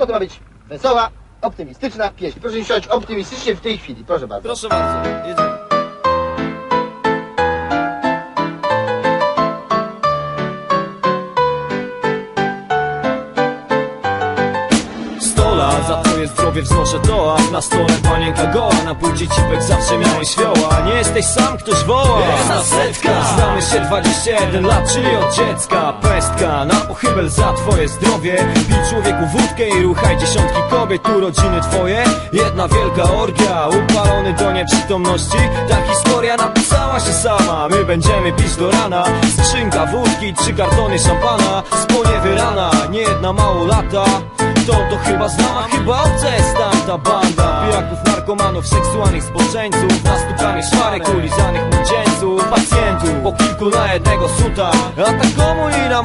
to to ma być wesoła, optymistyczna pieśń. Proszę siąść optymistycznie w tej chwili, proszę bardzo. Proszę bardzo, jedziemy. Za twoje zdrowie wznoszę toast Na stole panienka goła. Na płci cipek zawsze miałeś wioła Nie jesteś sam, ktoś woła. Jest nas setka. Znamy się 21 lat, czyli od dziecka. Pestka na pochybel za twoje zdrowie. Pij człowieku wódkę i ruchaj dziesiątki kobiet. Tu rodziny twoje, jedna wielka orgia. Upalony do nieprzytomności. Ta historia napisała się sama. My będziemy pić do rana. Skrzynka wódki, trzy kartony szampana. Sponiewierana, nie jedna mało lata to to chyba znana, chyba obca jest tamta banda Pijaków, narkomanów, seksualnych spoczęców. Nastukanych szwarek, ulizanych młodzieńców Pacjentów, po kilku na jednego suta. A ta komu i nam